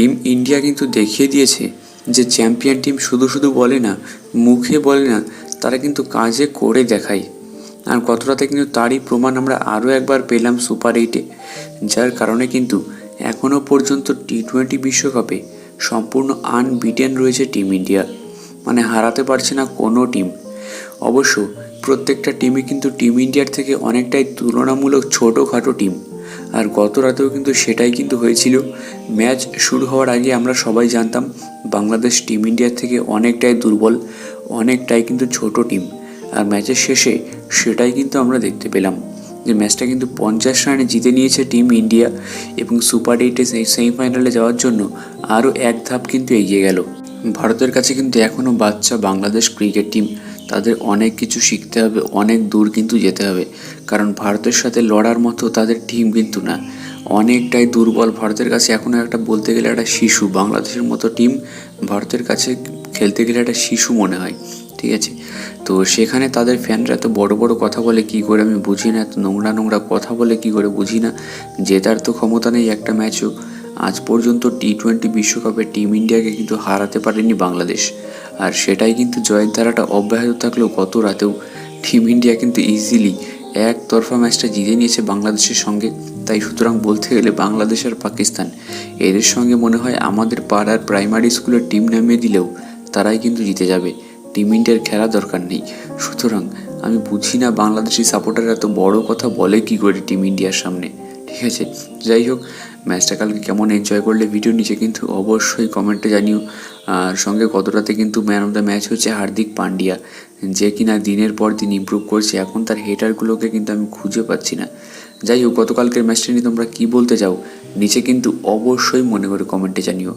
Team India কিন্তু দেখিয়ে দিয়েছে যে চ্যাম্পিয়ন টিম শুধু শুধু বলে না, মুখে বলে না, তারা কিন্তু কাজে করে দেখায়। আর কতটাতে কিন্তু তারই প্রমাণ আমরা আরও একবার পেলাম সুপার এইটে, যার কারণে কিন্তু এখনও পর্যন্ত টি টোয়েন্টি বিশ্বকাপে সম্পূর্ণ আনবিটেন রয়েছে টিম ইন্ডিয়া মানে হারাতে পারছে না কোনো টিম। অবশ্য প্রত্যেকটা টিমই কিন্তু টিম ইন্ডিয়ার থেকে অনেকটাই তুলনামূলক ছোটোখাটো টিম। আর গত রাতেও কিন্তু সেটাই কিন্তু হয়েছিল। ম্যাচ শুরু হওয়ার আগে আমরা সবাই জানতাম, বাংলাদেশ টিম ইন্ডিয়ার থেকে অনেকটাই দুর্বল, অনেকটাই কিন্তু ছোট টিম। আর ম্যাচের শেষে সেটাই কিন্তু আমরা দেখতে পেলাম যে ম্যাচটা কিন্তু পঞ্চাশ রানে জিতে নিয়েছে টিম ইন্ডিয়া এবং সুপার এইটে সেমিফাইনালে যাওয়ার জন্য আরও এক ধাপ কিন্তু এগিয়ে গেল। ভারতের কাছে কিন্তু এখনও বাচ্চা বাংলাদেশ ক্রিকেট টিম। তাদের অনেক কিছু শিখতে হবে, অনেক দূর কিন্তু যেতে হবে। কারণ ভারতের সাথে লড়ার মতো তাদের টিম কিন্তু না। অনেকটাই দুর্বল। ভারতের কাছে এখনও একটা বলতে গেলে একটা শিশু, বাংলাদেশের মতো টিম ভারতের কাছে খেলতে গেলে একটা শিশু মনে হয়, ঠিক আছে? তো সেখানে তাদের ফ্যানরা এত বড় বড় কথা বলে কি করে আমি বুঝি না, এত নোংরা নোংরা কথা বলে কি করে বুঝি না? জেতার তো ক্ষমতা নেই একটা ম্যাচও আজ পর্যন্ত টি টোয়েন্টি বিশ্বকাপে টিম ইন্ডিয়াকে কিন্তু হারাতে পারেনি বাংলাদেশ। আর সেটাই কিন্তু জয়ের ধারাটা অব্যাহত থাকলেও গত রাতেও টিম ইন্ডিয়া কিন্তু ইজিলি একতরফা ম্যাচটা জিতে নিয়েছে বাংলাদেশের সঙ্গে। তাই সুতরাং বলতে গেলে বাংলাদেশ আর পাকিস্তান, এদের সঙ্গে মনে হয় আমাদের পাড়ার প্রাইমারি স্কুলের টিম নামিয়ে দিলেও তারাই কিন্তু জিতে যাবে। টিম ইন্ডিয়ার খেলা দরকার নেই। সুতরাং আমি বুঝি না বাংলাদেশি সাপোর্টার এত বড় কথা বলে কি করে টিম ইন্ডিয়ার সামনে। ঠিক আছে, যাই হোক ম্যাচটা কালকে কেমন এনজয় করলে ভিডিও নিচে কিন্তু অবশ্যই কমেন্টে জানিও। আর সঙ্গে কতটাতে কিন্তু ম্যান অফ দ্য ম্যাচ হচ্ছে হার্দিক পান্ডিয়া, যে কিনা দিনের পর দিন ইম্প্রুভ করছে, এখন তার হেটারগুলোকে কিন্তু আমি খুঁজে পাচ্ছি না। যাই হোক, গতকালকের ম্যাচটা নিয়ে তোমরা কী বলতে চাও? নিচে কিন্তু অবশ্যই মনে করে কমেন্টে জানিও।